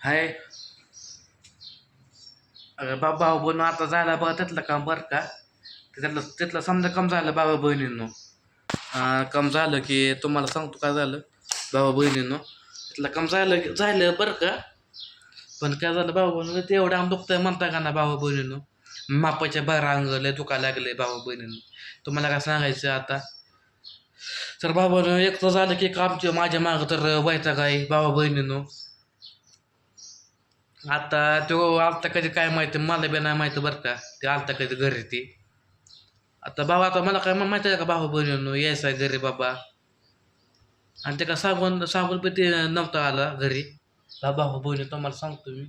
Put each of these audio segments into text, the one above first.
हाय. अगं बाबा भाऊ बहिण आता झाला बघा त्यातलं काम बरं का? ते त्यातलं त्यातलं समजा कम झालं बाबा बहिणींनो. कम झालं की तुम्हाला सांगतो काय झालं? बाबा बहिणींनो त्यातलं कम झालं की- झालं बरं का? पण काय झालं बाबा बहिणीनं ते एवढं आम दुखतंय म्हणता का ना बाबा बहिणीनं? मापाच्या बारा अंग लय दुखायला लागले बाबा बहिणींनो. तुम्हाला काय सांगायचं आता? तर बाबा एक तर झालं की आमच्या माझ्या मागं तर व्हायचा काय बाबा बहिणींनो. आता तो आलता कधी काय माहिती मला बी नाही माहिती बरं का. ते आलता कधी घरी ती. आता भाऊ आता मला काय माहिती आहे का भाऊ बहिणीनं? यायचा घरी बाबा. आणि ते का सांगून सांगून पण ते नव्हता आला घरी. हा भाऊ बहिणी तुम्हाला सांगतो मी.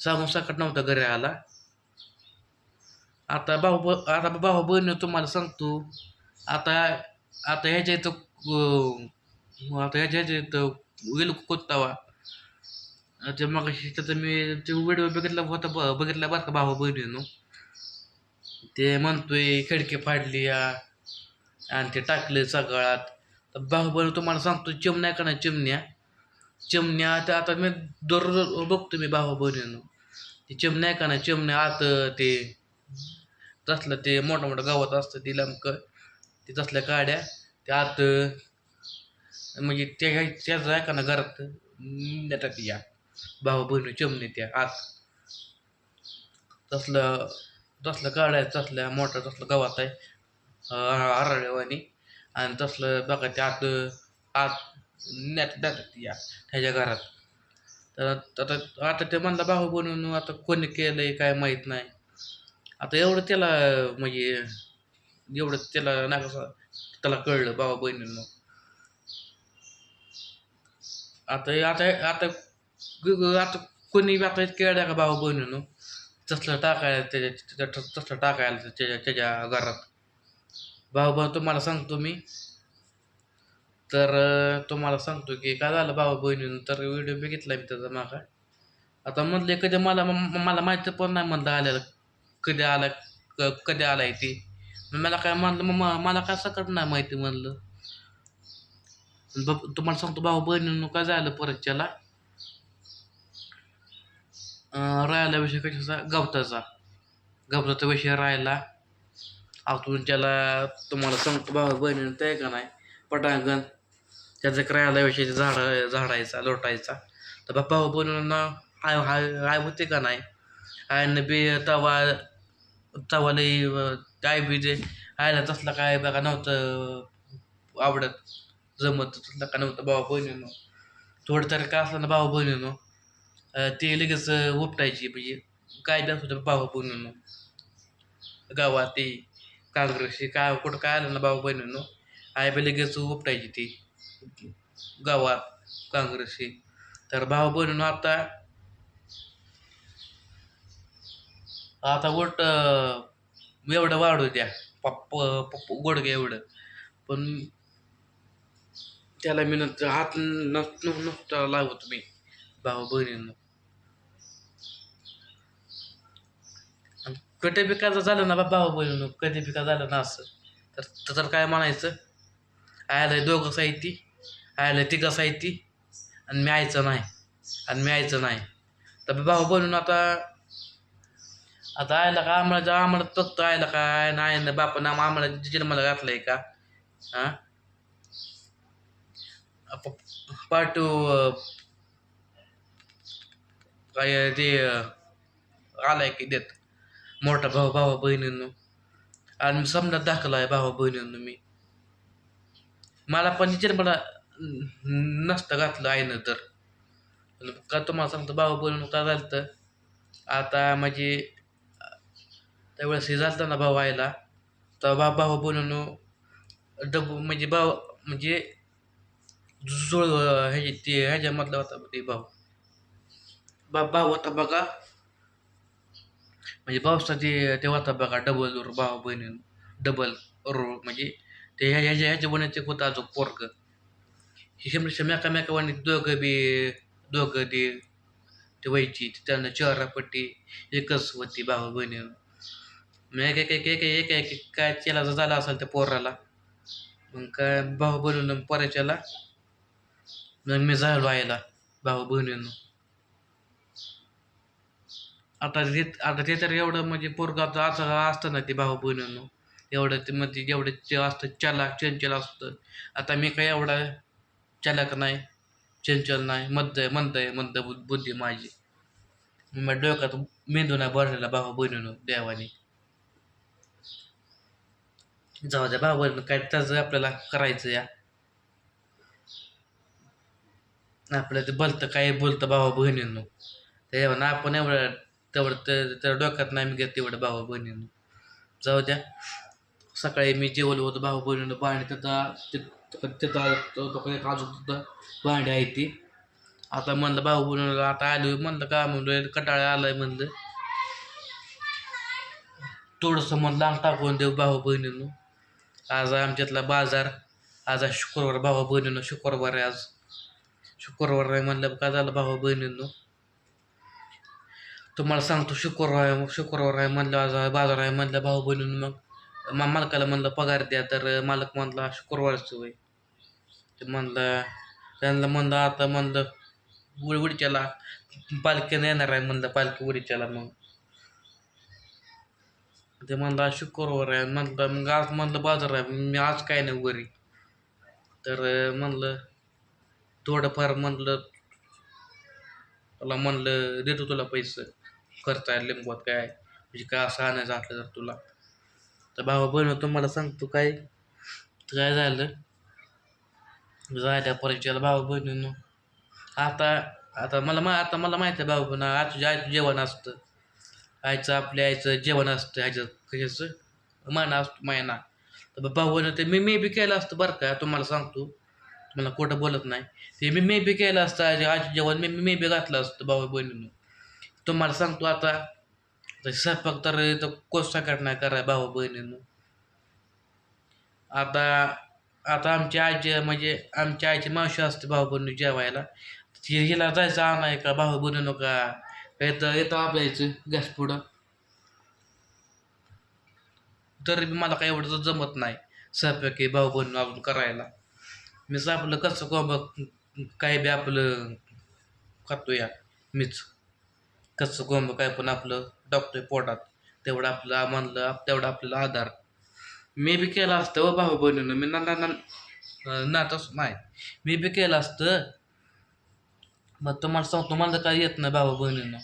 सांगून सकट नव्हता घरी आला. आता भाऊ ब- आता भाऊ बहिणी तुम्हाला सांगतो. आता आता ह्याच्या इथं आता ह्याच्या ह्याच्या इथं वेल कोत्तावा ते मग त्याचं मी ते व्हिडिओ बघितला होता ब- बघितला बरं का भाऊ बहिणीनं? ते म्हणतोय खिडकी फाडली या आणि ते टाकले सगळ्यात. तर भाऊ तुम्हाला सांगतो चिमण्या का नाही चिमण्या? चिमण्या तर आता मी दररोज बघतो मी भाऊ बहिणीनं. ते चिमण्या का नाही? चिमण्या आत ते तसलं ते मोठं मोठं गावात असतं ते लमकं. ते तसल्या काड्या त्या आत म्हणजे त्या त्याच आहे का ना घरात? नेतात या. भाऊ बहिणी चिमणी त्या आत तसलं तसलं काढाय तसल्या मोठं तसलं गवत आहे आरळेवानी आणि तसलं बघा ते आत आत नेट देतात या त्याच्या घरात. तर आता आता ते म्हणलं भाऊ बनवून आता कोणी केलंय काय माहीत नाही. आता एवढं त्याला म्हणजे एवढं त्याला नाही कसं त्याला कळलं भाऊ बहिणीनं आता आता आता आता कोणी आता केळ्या का भाऊ बहिणीनं तसलं टाकायला त्याच्या तसलं टाकायला त्याच्या त्याच्या घरात भाऊ बहिणी तुम्हाला सांगतो मी तर तुम्हाला सांगतो की काय झालं भाऊ बहिणीनं तर व्हिडिओ बघितला मी त्याचा मागा आता म्हणले कधी मला मला माहिती पण नाही म्हणलं आल्याला कधी आला कधी आलाय ती मला काय म्हणलं मग मला काय सकट नाही माहिती म्हणलं तुम्हाला सांगतो भाऊ बहिणीनं काय झालं परत त्याला राहायला विषय कशाचा गवताचा. गवताचा विषय राहायला आतून त्याला तुम्हाला सांगतो भाऊ बहिणीनं ते का नाही? पटांगण. त्याचं राहायला विषय झाड झाडायचा लोटायचा. तर बाप्पा भाऊ बहिणींना आय हाय आय होते का नाही? आयनं बी तवा तवालाही काय बी जे आयला तसलं काय बघा नव्हतं आवडत जमत तसलं का नव्हतं भाऊ बहिणीनं. थोडं तरी काय असलं ना भाऊ बहिणीनं. ते लगेच उपटायची. म्हणजे काय बी भाऊ बहिणीनं गावात ते काँग्रेसची काय कुठं काय आलं ना भाऊ बहिणीनं आय बी लगेच उपटायची ती. गावात काँग्रेसची. तर भाऊ बहिणीनं आता आता गोट एवढं वाढू द्या. पप्प पप्प गोडगे एवढं. पण त्याला मी नंतर हात नसत नसता लागत मी. भाऊ बहिणींना कटे पिकाचं झालं ना बा भाऊ बहिणीनं कधी पिका झालं ना असं. तर तर काय म्हणायचं? आयला दोघं साहिती आयला तिघं साहिती आणि मी नाही आणि मी नाही. तर भाऊ बोलून आता आता आयला का आम्हाला आम्हाला फक्त आयला काय नाही ना बापा ना आम्हाला जन्माला घातलंय का? हा? पाटू काय ते अं, आलाय की देत. मोठा भाऊ भावा बहिणींनो आणि मी समजा दाखला आहे भावा बहिणींनो मी मला पण जन्माला न- नसतं घातलं आईनं तर का तुम्हाला सांगतो भाऊ बहिणीनं काय झालं तर आता म्हणजे त्यावेळेस हे झालं ना भाऊ आईला तर बा भाऊ बहिणीनं डबू म्हणजे भाऊ म्हणजे जुळ ह्याची ते ह्याच्यामधला होता ते भाऊ बा भाऊ होता बघा म्हणजे पावसाचे ते ते होता बघा डबल भाव भाऊ डबल रो म्हणजे ते ह्या ह्याच्या ह्याच्या बनायचे होतं अजून पोरग. हे शंभर मेका मेकावानी दोघं बी दोघं ते ते व्हायची. त्यांना चेहरापट्टी एकच होती भाऊ बहिणीनं. मग एक एक एक एक एक एक काय केला जर झाला असेल त्या पोराला मग काय भाऊ बहिणीनं पोराच्याला मग मी झालो आईला भाऊ बहिणीनं. आता ते आता ते तर एवढं म्हणजे पोरगाचं असं असतं ना ते भाऊ बहिणीनं. एवढं ते म्हणजे जेवढं ते असतं चलाक चंचल असतं. आता मी काय एवढा चलाक नाही चंचल नाही मद्द आहे मंद आहे मंद बु बुद्धी माझी. मग डोक्यात मेंदू नाही भरलेला भाऊ बहिणीनो देवाने. जाऊ द्या भाऊ बहिणी काय त्याचं आपल्याला करायचं या. आपलं ते बोलतं काय बोलतं भावा बहिणींनो. तेव्हा आपण एवढं तेवढं त्या डोक्यात नाही मी घेत तेवढं भावा बहिणीनं. जाऊ द्या. सकाळी मी जेवलो होतो भाऊ बहिणीनं भांडी तिथं तिथं तिथं तो- एक तिथं भांडी आहे ती. आता म्हणलं भाऊ बहिणीला आता आलो म्हणलं का म्हणलं कटाळा आलाय म्हणलं. थोडंसं म्हणलं अंग टाकून देऊ भाऊ बहिणीनं. आज आमच्यातला बाजार आज शुक्रवार भाऊ बहिणीनं शुक्रवार आहे आज. शुक्रवार आहे म्हणलं का झालं भाऊ बहिणींनो. तुम्हाला सांगतो शुक्रवार आहे शुक्रवार आहे म्हणलं आज बाजार आहे म्हणलं भाऊ बनून मग मा मालकाला म्हणलं पगार द्या तर मालक म्हणला शुक्रवारचं वय ते म्हणलं त्यांना म्हणलं आता म्हणलं उडीच्याला पालखीनं येणार आहे म्हणलं पालखी उडीच्याला मग. ते म्हणलं आज शुक्रवार आहे म्हणलं मग आज म्हणलं बाजार आहे मी आज काय नाही वरी तर म्हणलं थोडंफार म्हणलं तुला म्हणलं देतो तुला पैसे. करता आहे लिंबवत काय? म्हणजे काय असं आणायचं असलं तर तुला? तर भावा बहिण तुम्हाला सांगतो काय तर काय झालं? झाल्या परिचयाला भावा बहिणीनं. आता आता मला मा आता मला माहिती आहे भाऊ पण आज तुझ्या आईचं जेवण असतं. आईचं आपल्या आईचं जेवण असतं ह्याच्यात कशाचं महिना असतो महिना तर भाऊ बहिण ते मी मे बी केलं असतं बरं का तुम्हाला सांगतो. तुम्हाला खोटं बोलत नाही. ते मी मे बी केलं असतं आज आज जेवण मी मे बी घातलं असतं भाऊ बहिणीनं. तुम्हाला सांगतो आता स्वयंपाक तर इथं कोण नाही कराय भाऊ बहिणीनं. आता आता आमची आजी म्हणजे आमच्या आईची मावशी असते भाऊ बहिणी जेवायला. हिला जायचं आणाय का भाऊ बहिणीनं का? येतं येतं आपल्याचं गॅस पुढं. तरी बी मला काही एवढं जमत नाही स्वयंपाक हे भाऊ बहिणी अजून करायला. मीच आपलं कसं कोंब काही बी आपलं खातो या मीच. कसं कोंब काय पण आपलं टाकतोय पोटात. तेवढं आपलं म्हणलं तेवढं आपल्याला आधार. मी बी केलं असतं व भाऊ बहिणीनं. मी ना ना ना- तस नाही. मी बी केलं असतं. मग तुम्हाला सांगतो मला काय येत नाही भाऊ बहिणीनं.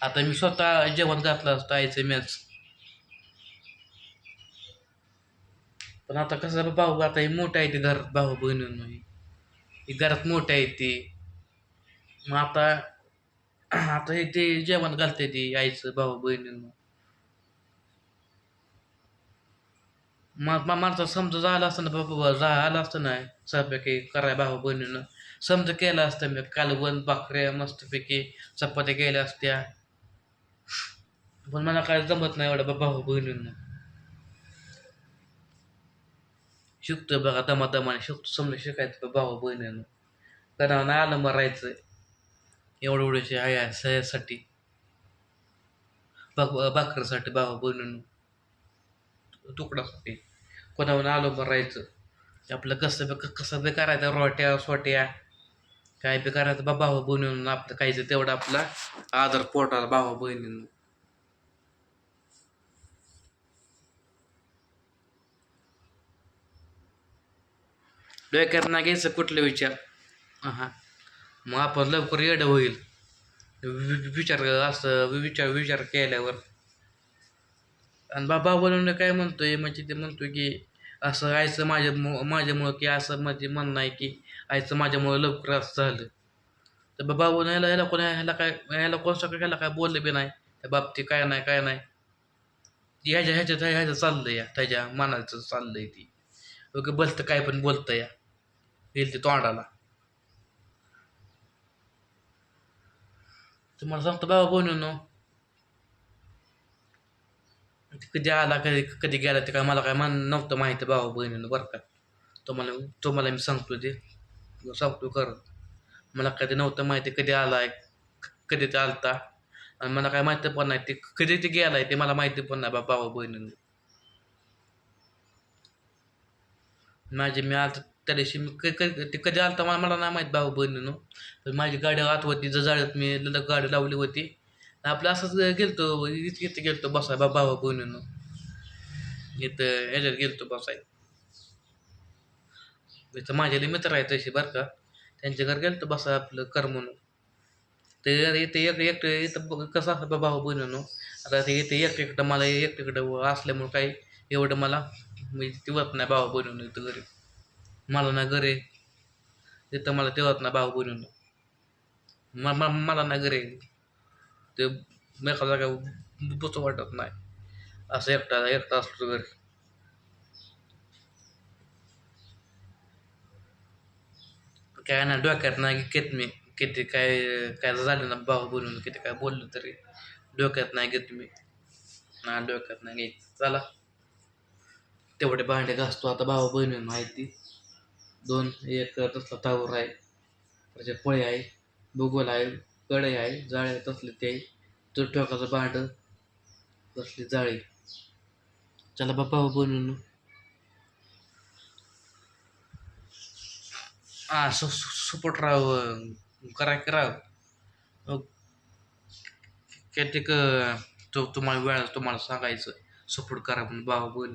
आता मी स्वतः जेवण घातलं असतं आईचं मॅच पण आता कसं भाऊ आता ही मोठं आहे ती घरात भाऊ बहिणीनं ही. ही घरात मोठं आहे ती. मग आता आता हे ते जेवण घालते ती आईचं भाऊ बहिणीनं. मग मग माणसा समजा झालं असतं ना बाबा जा आला असतं ना स्वयंपाकी कराय भाऊ बहिणीनं. समजा केलं असतं मी कालवण भाकऱ्या मस्तपैकी चपात्या केल्या असत्या. पण मला काय जमत नाही एवढं भाऊ बहिणीनं. शिकतोय बघा दमा दमाने शिकतो समजा शिकायचं भाऊ बहिणीनं. कदा नाही आलं मरायचं एवढं एवढ्याचे आहे सह्यासाठी. भाक भाकरीसाठी बाबा बनवून तुकडासाठी कोणावर आलो मरायचं आपलं कसं बी कसं बी करायचं? रोट्या सोट्या. काय बी करायचं? बा भाऊ बनवून आपलं काहीचं तेवढं आपला आदर पोटाला भाऊ बहिणीनं. डोक्यात ना घ्यायचं कुठले विचार? हां मग आपण लवकर येडं होईल. वि- विचार असं विचार विचार केल्यावर. आणि बाबा बोलून काय म्हणतोय? म्हणजे ते म्हणतोय की असं आयचं माझ्या माझ्यामुळं की असं म्हणजे म्हणणं आहे की आयचं माझ्यामुळं लवकर असं झालं. तर बाबा बोलून ह्याला ह्याला कोण ह्याला काय ह्याला कोण सगळं ह्याला काय बोललं बी नाही? त्या बाबतीत काय नाही काय नाही? ह्याच्या ह्याच्यात ह्याचं चाललं या. त्याच्या मनाचं आहे ती. ओके बोलतं काय पण बोलतं या. येईल ते तोंडाला. तुम्हाला सांगतो बाबा बनवून. कधी आला कधी कधी गेला ते काय मला काय मान नव्हतं माहिती भावा बहिणीनं बरं का. तुम्हाला तुम्हाला मी सांगतो ते. सांगतो कर. मला कधी नव्हतं माहिती कधी आलाय कधी ते आलता. आणि मला काय माहिती पण नाही ते कधी ते गेलाय ते मला माहिती पण नाही बाबा भावा बहिणीनं माझे मी आता त्या दिवशी मी क- क- ते कधी आलता मला मला नाही माहीत भाऊ बहिणीनं. पण माझी गाडी आत होती जर जाळ्यात मी ल- गाडी लावली होती. आपलं असंच गेलतो इथं इथं गेलतो बसाय बा भावा बहिणीनं. इथं याच्यात गेलतो बसाय. इथं माझ्याले मित्र आहेत तसे बरं का. त्यांच्या घर गेलतो बसा आपलं कर म्हणून. ते इथे एक एकटं इथं बघ कसं असतं भाऊ बहिणीनं. आता ते इथे एकटं एकटं मला एकटं असल्यामुळं काही एवढं मला मी तेवत नाही भावा बहिणीनं इथं घरी. मला ना घरी तिथं मला तेव्हाच ना भाव बनून म मला ना घरी ते मेका जागा बसू वाटत नाही. असं एकटा एकटा असतो घरी. काय ना डोक्यात नाही घेत मी. किती काय काय झालं ना भाऊ बोलून किती काय बोललं तरी डोक्यात नाही घेत मी. ना डोक्यात नाही घेत चला. तेवढे भांडे घासतो. आता भाऊ बहिणी माहिती. दोन एक तसला तावर आहे. त्याचे पळे आहे भूगोल आहे कडे आहे जाळे तसले ते आहे. तो ठोकाचं भांड तसली जाळी. चला बाबा हो बनून हा सु सुपट राव करा करा हो, कितीक तो तुम्हाला वेळ तुम्हाला सांगायचं. सपोर्ट करा म्हणून. बाबा बोल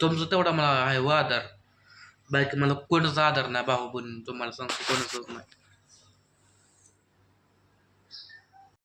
तुमचं तेवढा मला आहे व आधार. बाकी मला कोणाचा आधार नाही भाऊ बहिणी तुम्हाला सांगतो कोणाचाच नाही.